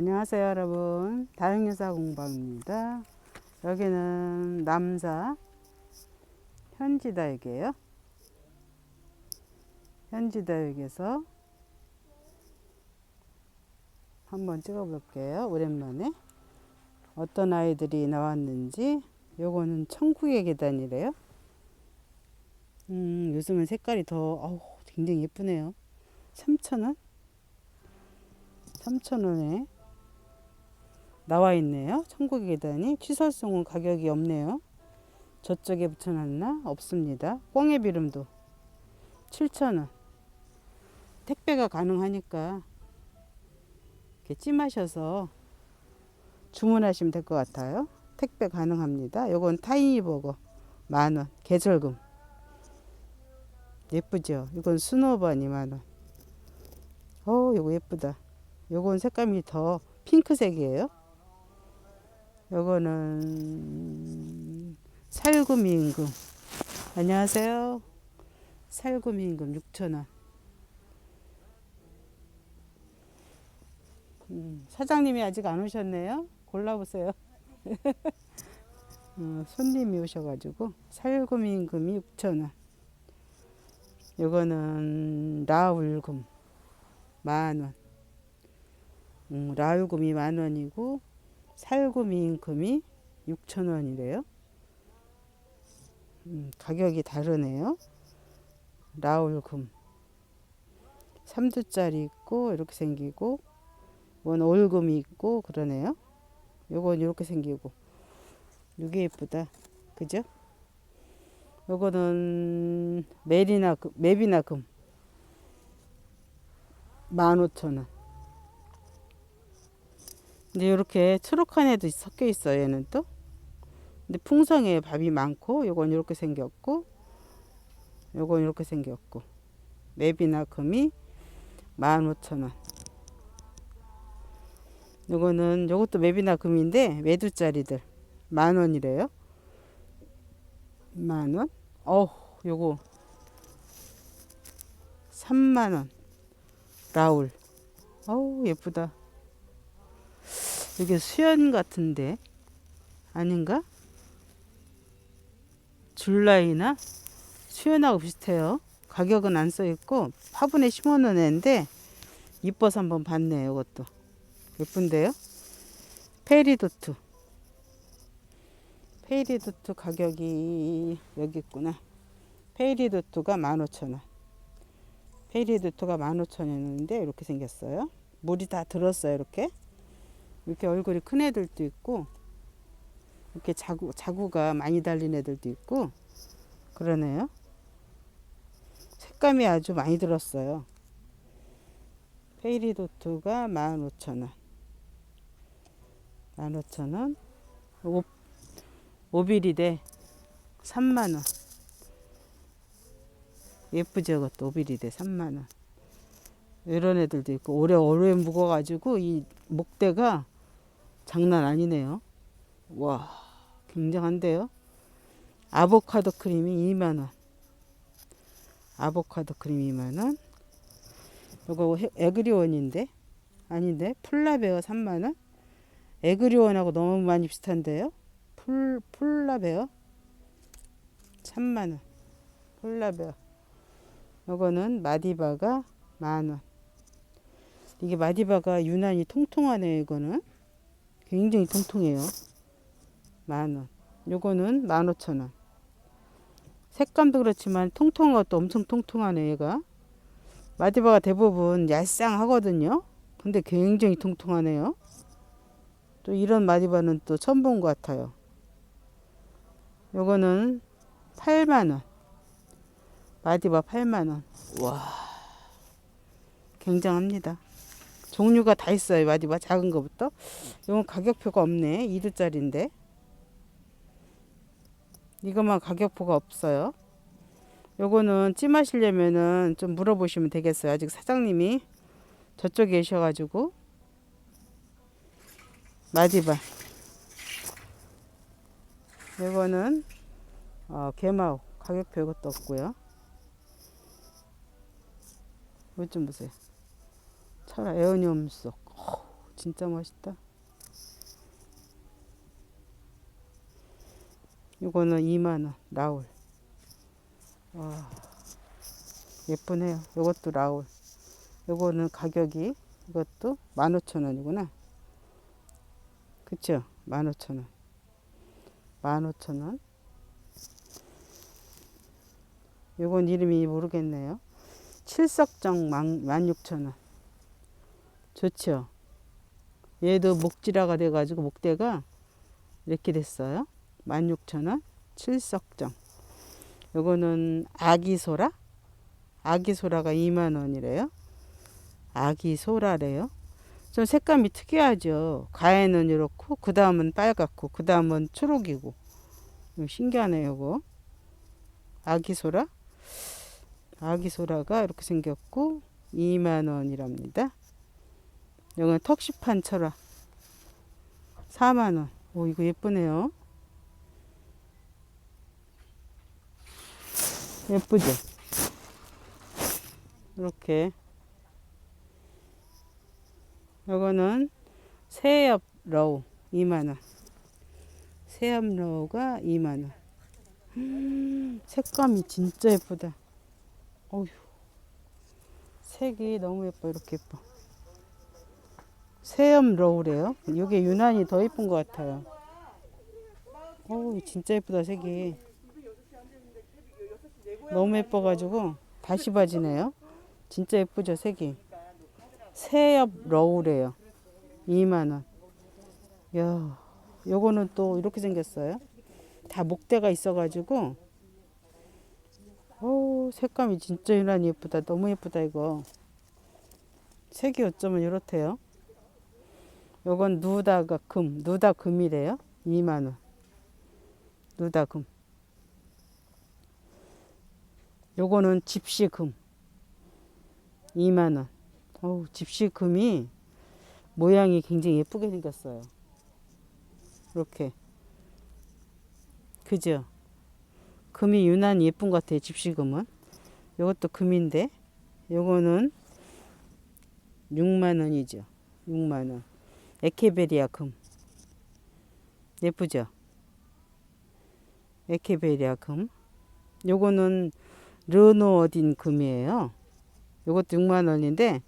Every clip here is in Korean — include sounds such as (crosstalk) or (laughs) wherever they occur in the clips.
안녕하세요 여러분. 다육여사 공방입니다. 여기는 남사 현지다육이에요. 현지다육에서 한번 찍어 볼게요. 오랜만에. 어떤 아이들이 나왔는지. 요거는 천국의 계단이래요. 음 요즘은 색깔이 더 어우, 굉장히 예쁘네요. 3,000원? 3,000원에 나와 있네요. 천국의 계단이 취설송은 가격이 없네요. 저쪽에 붙여놨나? 없습니다. 꽁의 비름도 7,000원. 택배가 가능하니까 이렇게 찜하셔서 주문하시면 될 것 같아요. 택배 가능합니다. 요건 타이니 버거 만원. 계절금. 예쁘죠? 이건 스노바니 만원. 어, 요거 예쁘다. 요건 색감이 더 핑크색이에요. 요거는 살구미 임금. 안녕하세요. 살구미 임금 6,000원. 음, 사장님이 아직 안 오셨네요. 골라보세요. (laughs) 어, 손님이 오셔가지고 살구미 임금이 6,000원. 요거는 라울금 만원. 음, 라울금이 만원이고 살구미 임금이 6천원이래요. 음, 가격이 다르네요. 라울금 3두짜리 있고 이렇게 생기고 원 올금이 있고 그러네요. 요건 이렇게 생기고 이게 예쁘다. 그죠? 요거는 메리나 금, 메비나 금 15,000원. 근데 이렇게 초록한 애도 섞여 있어요. 얘는 또. 근데 풍성해 밥이 많고 요건 이렇게 생겼고 요건 이렇게 생겼고 맵이나 금이 15,000원. 요거는 요것도 맵이나 금인데 매두짜리들 만 원이래요. 만 원? 어, 요거 3만 원. 라울. 어우, 예쁘다. 이게 수연 같은데 아닌가? 줄라이나 수연하고 비슷해요. 가격은 안 써 있고 화분에 심어 놓은 애인데 이뻐서 한번 봤네요. 이것도 예쁜데요. 페리도트 페리도트 가격이 여기 있구나. 페리도트가 15,000원. 페리도트가 15,000원인데 이렇게 생겼어요. 물이 다 들었어요. 이렇게. 이렇게 얼굴이 큰 애들도 있고 이렇게 자구, 자구가 많이 달린 애들도 있고 그러네요. 색감이 아주 많이 들었어요. 페이리도트가 15,000원. 15,000원. 오, 오비리데 3만원. 예쁘죠, 그것도 오비리데 3만원. 이런 애들도 있고, 오래, 오래 묵어가지고 이 목대가 장난 아니네요. 와, 굉장한데요. 아보카도 크림이 2만 원. 아보카도 크림 2만 원. 이거 에그리원인데 아닌데 플라베어 3만 원. 에그리원하고 너무 많이 비슷한데요. 풀 플라베어 3만 원. 플라베어. 이거는 마디바가 만 원. 이게 마디바가 유난히 통통하네요. 이거는. 굉장히 통통해요. 만원. 요거는 만 오천원. 색감도 그렇지만 통통한 것도 엄청 통통하네 얘가. 마디바가 대부분 얄쌍하거든요. 근데 굉장히 통통하네요. 또 이런 마디바는 또 처음 본 것 같아요. 요거는 8만원. 마디바 8만원. 와. 굉장합니다. 종류가 다 있어요. 마디바 작은 거부터. 이건 가격표가 없네. 2두짜리인데. 이것만 가격표가 없어요. 요거는 찜하시려면은 좀 물어보시면 되겠어요. 아직 사장님이 저쪽에 계셔가지고. 마디바. 이거는 어, 개마옥 가격표 이것도 없고요. 이것 좀 보세요. 철화 에어니움 속 진짜 멋있다. 이거는 2만원, 라울. 와, 예쁘네요. 이것도 라울. 요거는 가격이, 이것도 15,000원이구나. 그쵸? 15,000원. 15,000원. 요건 이름이 모르겠네요. 칠석정 16,000원. 좋죠? 얘도 목지라가 돼가지고 목대가 이렇게 됐어요. 16,000원. 칠석정. 요거는 아기소라? 아기소라가 2만원이래요. 아기소라래요. 좀 색감이 특이하죠. 가에는 이렇고, 그 다음은 빨갛고, 그 다음은 초록이고. 좀 신기하네요, 이거. 아기소라? 아기소라가 이렇게 생겼고, 2만원이랍니다. 이건 턱시판 철화. 4만원. 오, 이거 예쁘네요. 예쁘죠? 이렇게. 요거는 새엽 러우 2만원. 새엽 러우가 2만원. 음, 색감이 진짜 예쁘다. 어휴. 색이 너무 예뻐, 이렇게 예뻐. 새엽 러우래요. 이게 유난히 더 예쁜 것 같아요. 어우, 진짜 예쁘다, 색이. 너무 예뻐가지고 다시 봐지네요. 진짜 예쁘죠, 색이. 새엽 러우래요. 2만 원. 야 요거는 또 이렇게 생겼어요. 다 목대가 있어가지고, 오, 색감이 진짜 유난히 예쁘다. 너무 예쁘다, 이거. 색이 어쩌면 이렇대요. 요건 누다가 금, 누다 금이래요. 2만 원. 누다 금. 요거는 집시 금. 2만 원. 어우, 집시 금이 모양이 굉장히 예쁘게 생겼어요. 이렇게. 그죠? 금이 유난히 예쁜 것 같아요, 집시금은. 요것도 금인데, 요거는 6만 원이죠. 6만 원. 에케베리아 금. 예쁘죠? 에케베리아 금. 요거는 르노 어딘 금이에요. 요것도 6만 원인데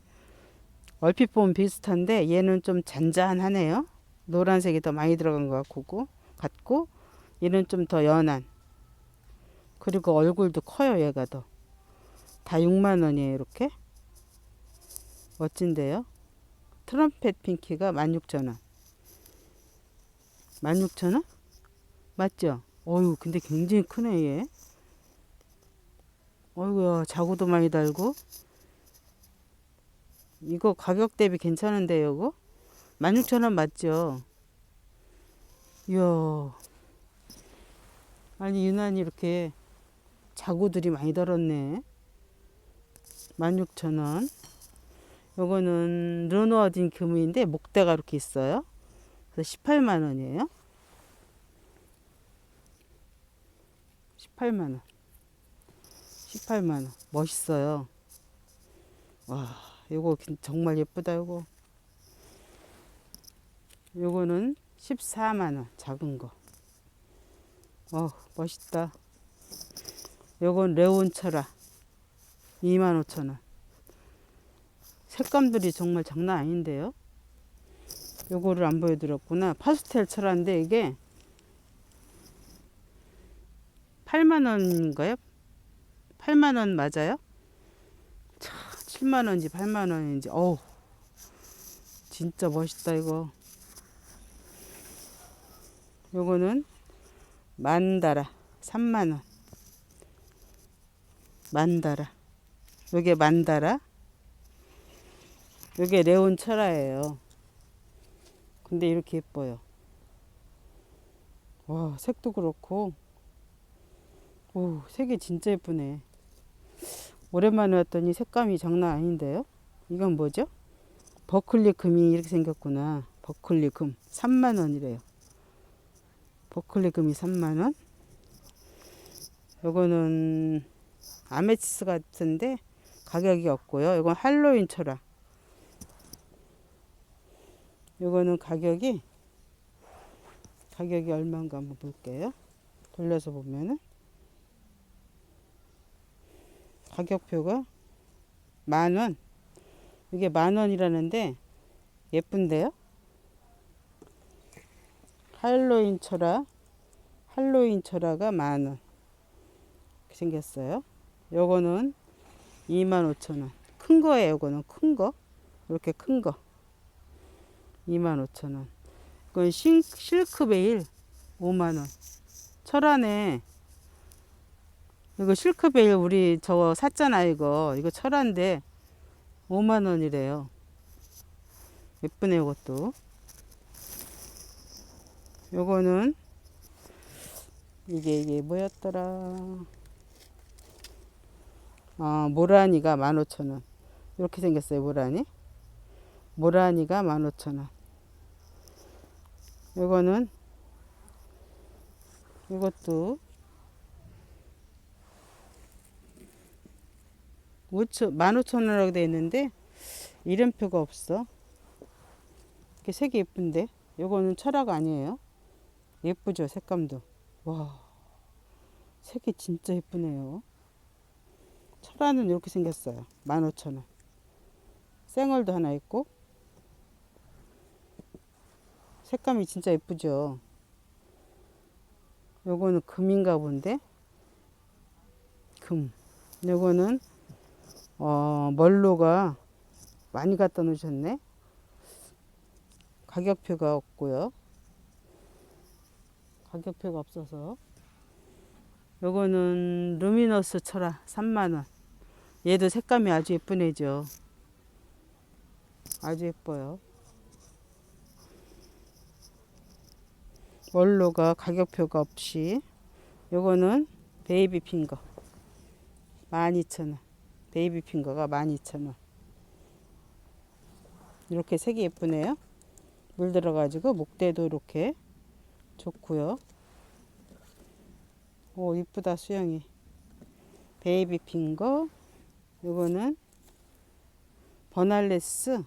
얼핏 보면 비슷한데 얘는 좀 잔잔하네요. 노란색이 더 많이 들어간 것 같고 같고 얘는 좀 더 연한. 그리고 얼굴도 커요 얘가 더. 다 6만 원이에요 이렇게. 멋진데요. 트럼펫 핑키가 16,000원. 16,000원? 맞죠? 어유 근데 굉장히 크네 얘. 어이구야 자구도 많이 달고 이거 가격 대비 괜찮은데요 이거 16,000원 맞죠 이야 아니 유난히 이렇게 자구들이 많이 달았네 16,000원 요거는 르노아딘 금인데 목대가 이렇게 있어요. 그래서 18만 원이에요. 18만 원. 18만 원. 멋있어요. 와 요거 정말 예쁘다 요거. 요거는 14만 원 작은 거. 어, 멋있다. 요건 레온철아. 25,000원 색감들이 정말 장난 아닌데요? 요거를 안 보여드렸구나. 파스텔 철화인데 이게 8만원인가요? 8만원 맞아요? 차, 7만원인지 8만원인지. 어우 진짜 멋있다 이거. 요거는 만다라 3만원. 만다라. 요게 만다라 요게 레온 철화예요 근데 이렇게 예뻐요 와 색도 그렇고 오 색이 진짜 예쁘네 오랜만에 왔더니 색감이 장난 아닌데요? 이건 뭐죠? 버클리 금이 이렇게 생겼구나. 버클리 금 3만 원이래요. 버클리 금이 3만 원. 요거는 아메치스 같은데 가격이 없고요. 이건 할로윈 철화. 요거는 가격이 가격이 얼마인가 한번 볼게요. 돌려서 보면은 가격표가 만 원. 이게 만 원이라는데 예쁜데요? 할로윈 철화 할로윈 철화가 만 원. 이렇게 생겼어요. 요거는 25,000원. 큰 거예요, 요거는 큰 거. 이렇게 큰 거. 25,000원. 이건 싱, 실크 베일 5만 원. 철화네. 이거 실크 베일 우리 저거 샀잖아 이거. 이거 철화인데 5만 원이래요. 예쁘네 이것도. 요거는 이게 이게 뭐였더라? 아, 모라니가 15,000원. 이렇게 생겼어요, 모라니. 모라니가 15,000원. 이거는 이것도 5천 15,000원이라고 돼 있는데 이름표가 없어. 이렇게 색이 예쁜데. 이거는 철화가 아니에요. 예쁘죠, 색감도. 와. 색이 진짜 예쁘네요. 철화는 이렇게 생겼어요. 15,000원. 생얼도 하나 있고. 색감이 진짜 예쁘죠. 요거는 금인가 본데. 금. 요거는 어, 멀로가 많이 갖다 놓으셨네. 가격표가 없고요. 가격표가 없어서. 요거는 루미너스 철화 3만원. 얘도 색감이 아주 예쁜 애죠. 아주 예뻐요. 원로가 가격표가 없이 요거는 베이비 핑거 12,000원. 베이비 핑거가 12,000원. 이렇게 색이 예쁘네요. 물 들어가지고 목대도 이렇게 좋고요. 오 이쁘다 수영이. 베이비 핑거 요거는 버날레스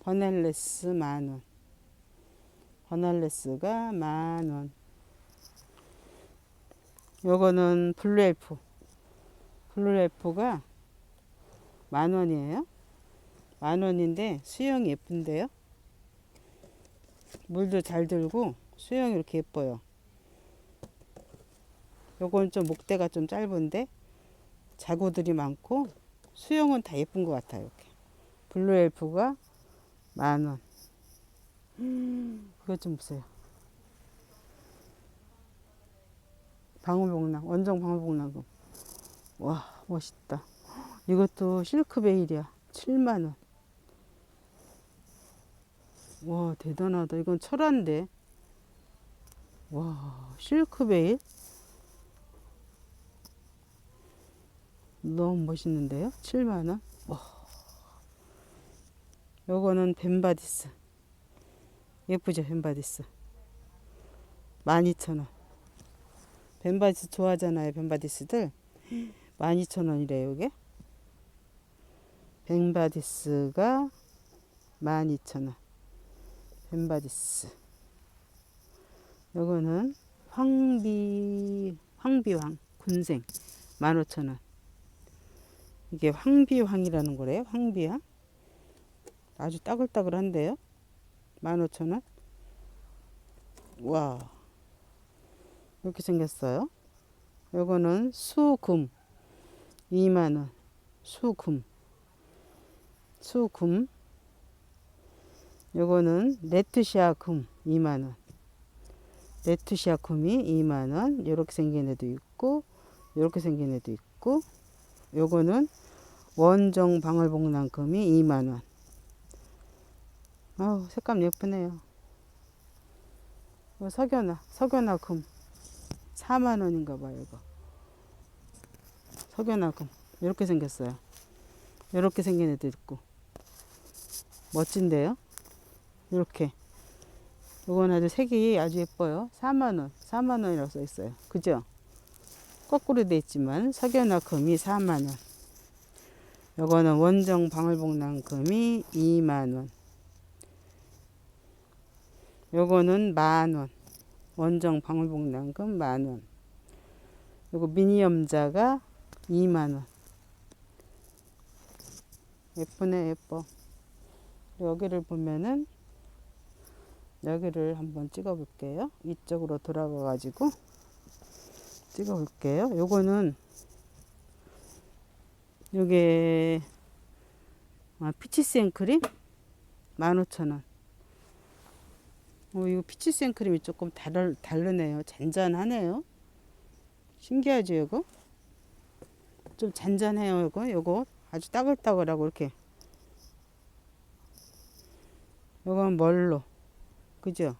버날레스 만원. 버날레스가 만원. 요거는 블루엘프. 블루엘프가 만원이에요. 만원인데 수영이 예쁜데요. 물도 잘 들고 수영이 이렇게 예뻐요. 요건 좀 목대가 좀 짧은데 자구들이 많고 수영은 다 예쁜 것 같아요. 이렇게. 블루엘프가 만원. 그거 좀 보세요. 방울복랑, 원정 방울복랑금. 와, 멋있다. 이것도 실크 베일이야. 7만원. 와, 대단하다. 이건 철화인데. 와, 실크 베일? 너무 멋있는데요? 7만원? 와. 요거는 벤바디스. 예쁘죠, 벤바디스. 12,000원. 벤바디스 좋아하잖아요, 벤바디스들. 12,000원이래요, 이게. 벤바디스가 12,000원. 벤바디스. 요거는 황비, 황비황, 군생. 15,000원. 이게 황비황이라는 거래요, 황비황. 아주 따글따글한데요. 15,000원. 와. 이렇게 생겼어요. 요거는 수금 2만 원. 수금. 수금. 요거는 레트시아 금 2만 원. 레트시아 금이 2만 원. 요렇게 생긴 애도 있고, 요렇게 생긴 애도 있고, 요거는 원정 방울복랑 금이 2만 원. 아우, 색감 예쁘네요. 이거 석연화, 석연화 금. 4만 원인가 봐요, 이거. 석연화 금. 이렇게 생겼어요. 이렇게 생긴 애도 있고. 멋진데요? 이렇게. 이건 아주 색이 아주 예뻐요. 4만 원. 4만 원이라고 써 있어요. 그죠? 거꾸로 돼 있지만 석연화 금이 4만 원. 요거는 원정 방울복랑 금이 2만 원. 요거는 만원. 원정 방울복랑금 만원. 요거 미니엄자가 2만원. 예쁘네, 예뻐. 여기를 보면은 여기를 한번 찍어 볼게요. 이쪽으로 돌아가 가지고 찍어 볼게요. 요거는 요게 아, 피치 생크림 15,000원. 어, 이거 피치 생크림이 조금 다르, 다르네요. 잔잔하네요. 신기하죠, 이거? 좀 잔잔해요, 이거. 요거 아주 따글따글하고 이렇게. 요건 멀로. 그죠?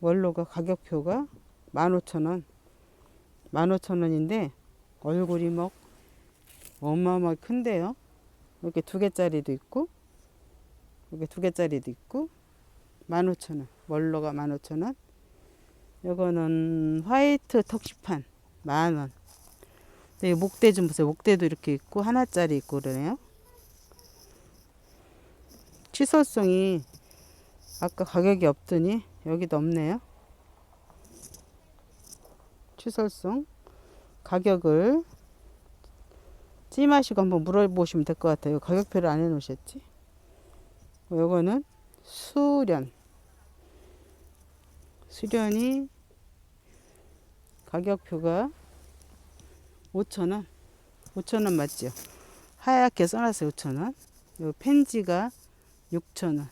원로가 가격표가 15,000원. 15,000원인데 얼굴이 뭐 어마어마하게 큰데요. 이렇게 두 개짜리도 있고 이렇게 두 개짜리도 있고 15,000원. 원로가 15,000원. 요거는 화이트 턱시판 만원. 네, 목대 좀 보세요. 목대도 이렇게 있고 하나짜리 있고 그러네요. 취소성이 아까 가격이 없더니 여기도 없네요. 취설성 가격을 찜하시고 한번 물어보시면 될 것 같아요. 가격표를 안 해놓으셨지? 요거는 수련 수련이 가격표가 5,000원. 5,000원 맞죠? 하얗게 써놨어요 5,000원. 요 펜지가 6,000원.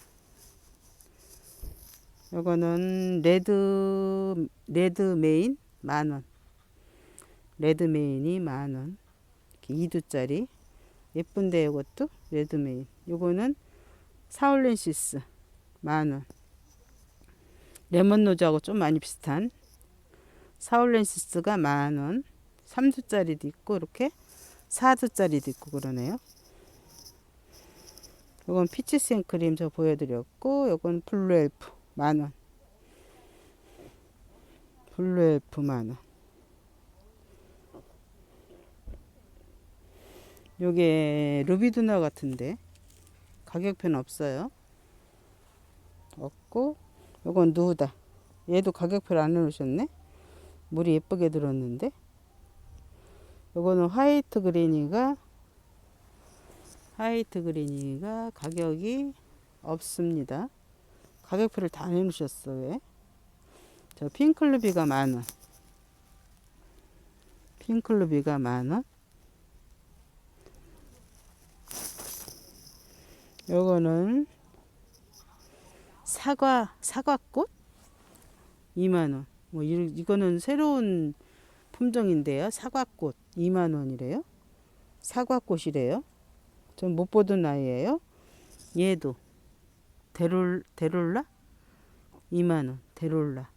요거는 레드 레드 메인 만원. 레드 메인이 만원. 이렇게 2두짜리. 예쁜데 요것도 레드 메인. 요거는 사울렌시스 만원 레몬 노즈하고 좀 많이 비슷한 사울렌시스가 만원 3두짜리도 있고 이렇게 4두짜리도 있고 그러네요 요건 피치 생크림 저 보여드렸고 요건 블루 엘프 만원. 블루엘프 만원. 요게 루비두나 같은데 가격표는 없어요. 없고 요건 누다. 얘도 가격표를 안 넣으셨네. 물이 예쁘게 들었는데 요거는 화이트 그린이가 화이트 그린이가 가격이 없습니다. 가격표를 다 내놓으셨어 왜? 저 핑클루비가 만원 핑클루비가 만원 요거는 사과 사과꽃 2만 원 뭐 이, 이거는 새로운 품종인데요 사과꽃 2만 원이래요 사과꽃이래요 전 못 보던 아이예요 얘도 데롤 데롤라 2만 원. 데롤라.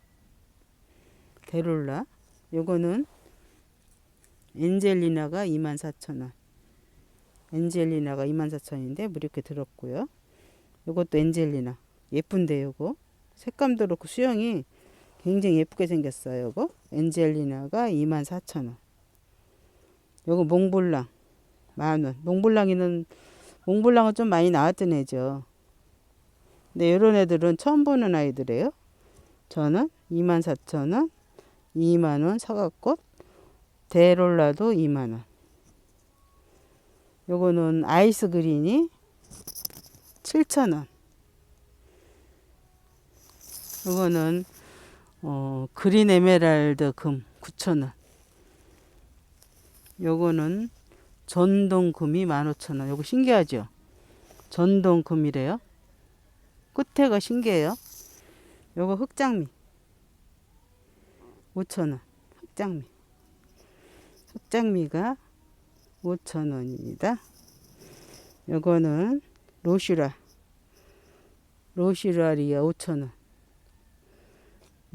데롤라. 요거는 엔젤리나가 24,000원. 엔젤리나가 24,000원인데 뭐 이렇게 들었고요. 요것도 엔젤리나. 예쁜데 요거. 색감도 그렇고 수영이 굉장히 예쁘게 생겼어요. 요거. 엔젤리나가 24,000원. 요거 몽블랑 만원. 몽블랑이는 몽블랑은 좀 많이 나왔던 애죠. 네, 이런 애들은 처음 보는 아이들이에요. 저는 24,000원, 2만원 사과꽃, 데롤라도 2만원. 요거는 아이스 그린이 7,000원. 요거는 어, 그린 에메랄드 금 9,000원. 요거는 전동금이 15,000원. 요거 신기하죠? 전동금이래요. 끝에가 신기해요. 요거 흑장미. 5천원. 흑장미. 흑장미가 5천원입니다. 요거는 로시라. 로시라리아 5천원.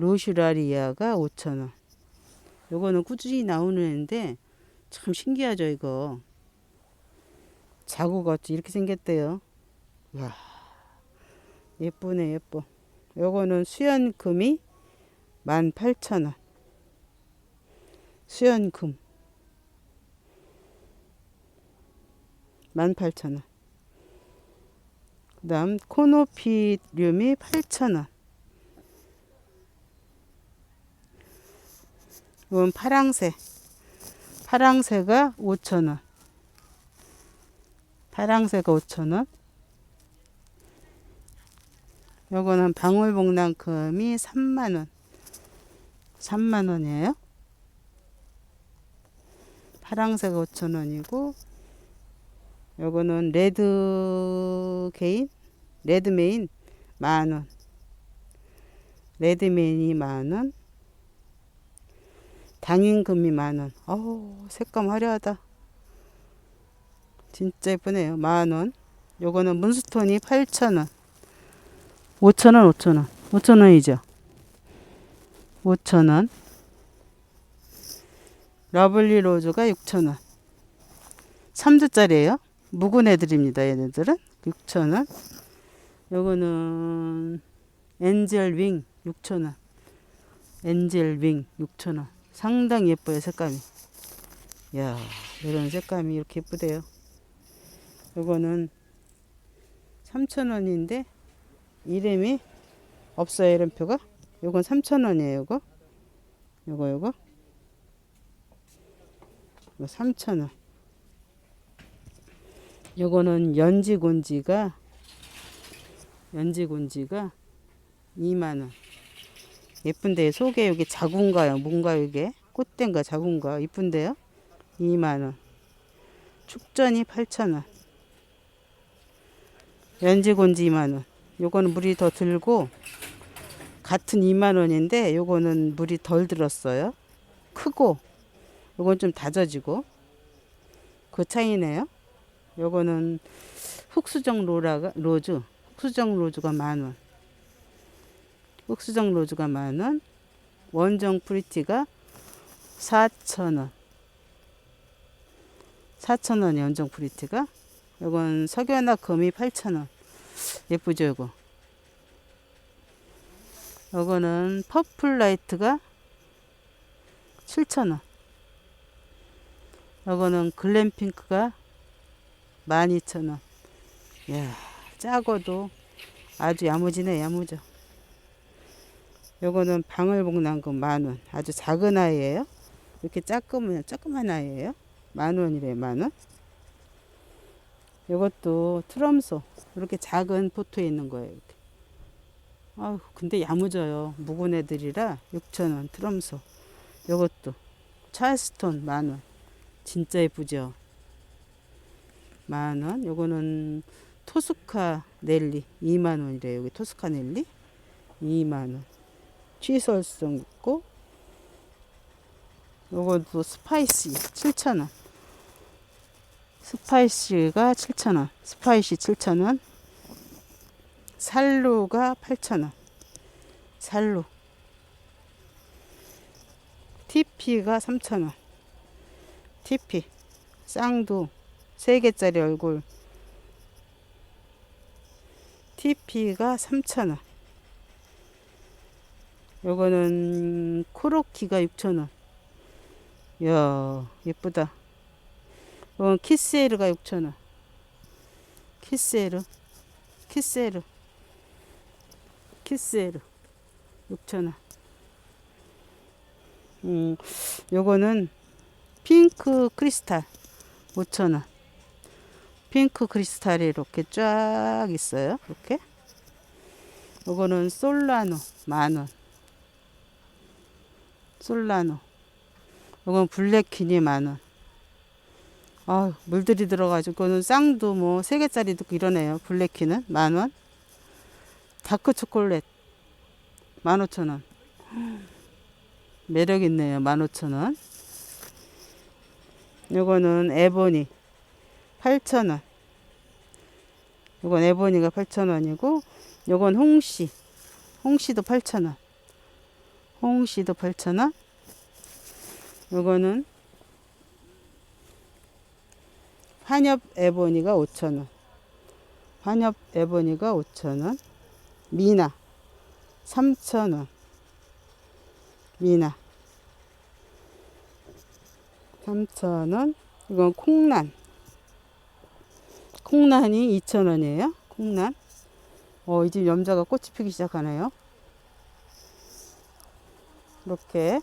로시라리아가 5천원. 요거는 꾸준히 나오는 애인데 참 신기하죠 이거. 자구가 이렇게 생겼대요. 와. 예쁘네 예뻐 요거는 수연금이 18,000원 수연금 18,000원 그 다음 코노피륨이 8,000원 이건 파랑새. 파랑새가 5,000원. 파랑새가 5,000원. 요거는 방울복랑금이 3만원. 3만원이에요. 파랑새가 5,000원이고, 요거는 레드 게인? 레드메인 만원. 레드메인이 만원. 당인금이 만원. 어우, 색감 화려하다. 진짜 예쁘네요. 만원. 요거는 문스톤이 8,000원. 5,000원, 5,000원. 5,000원이죠. 5,000원. 러블리 로즈가 6,000원. 3주짜리예요. 묵은 애들입니다. 얘네들은 6,000원. 요거는 엔젤 윙 6,000원. 엔젤 윙 6,000원. 상당히 예뻐요, 색감이. 야, 이런 색감이 이렇게 예쁘대요. 요거는 3,000원인데 이름이 없어요, 이름표가. 요건 3,000원이에요, 요거. 요거 요거. 이거 3,000원. 요거는 연지곤지가 연지곤지가 2만 원. 예쁜데 속에 여기 자군가요? 뭔가 이게 꽃된가 자군가 이쁜데요? 2만 원. 축전이 8천 원. 연지곤지 2만 원. 요거는 물이 더 들고 같은 2만 원인데 요거는 물이 덜 들었어요. 크고 요건 좀 다져지고 그 차이네요. 요거는 흑수정 로라가 로즈 흑수정 로즈가 만 원. 흑수정 로즈가 만 원. 원정 프리티가 4천 원. 4천 원이 원정 프리티가. 요건 석연화 금이 8천 원. 예쁘죠, 이거. 요거는 퍼플 라이트가 7천 원. 요거는 글램핑크가 12,000원. 이야, 작아도 아주 야무지네, 야무져. 요거는 방울복랑금 만원. 아주 작은 아이예요. 이렇게 작으면 조그만 아이예요. 만원이래, 만원. 요것도 트럼소. 이렇게 작은 포토에 있는 거예요. 이렇게. 아유, 근데 야무져요. 묵은 애들이라 6,000원 트럼소. 요것도 찰스톤 만원. 진짜 예쁘죠? 만원. 요거는 토스카 넬리 2만원이래요. 여기 토스카 넬리 2만원. 취설성 있고 요것도 스파이시 7,000원. 스파이시가 7,000원. 스파이시 7,000원. 살루가 8,000원. 살루. TP가 3,000원. TP. 쌍두. 3개짜리 얼굴. TP가 3,000원. 요거는 코로키가 6,000원. 이야, 예쁘다. 이건 키스에르가 6,000원. 키스에르. 키스에르. 키스에르. 6,000원. 음, 요거는 핑크 크리스탈 5,000원. 핑크 크리스탈이 이렇게 쫙 있어요. 이렇게. 요거는 솔라노 만원. 솔라노. 요건 블랙퀸이 만 원. 아 물들이 들어가지고 그거는 쌍도 뭐 세 개짜리도 이러네요. 블랙퀸은 만 원. 다크 초콜릿 만 오천 원. 매력 있네요. 만 오천 원. 요거는 에보니 8,000원. 요건 에보니가 8,000원이고 요건 홍시. 홍시도 8,000원. 홍시도 8,000원. 요거는 환엽 에보니가 5,000원. 환엽 에보니가 5,000원. 미나 3,000원. 미나 3,000원. 이건 콩란. 콩란이 2,000원이에요. 콩란. 어, 이제 염자가 꽃이 피기 시작하네요. 이렇게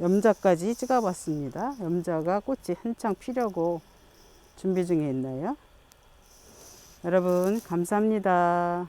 염자까지 찍어봤습니다. 염자가 꽃이 한창 피려고 준비 중에 있나요? 여러분 감사합니다.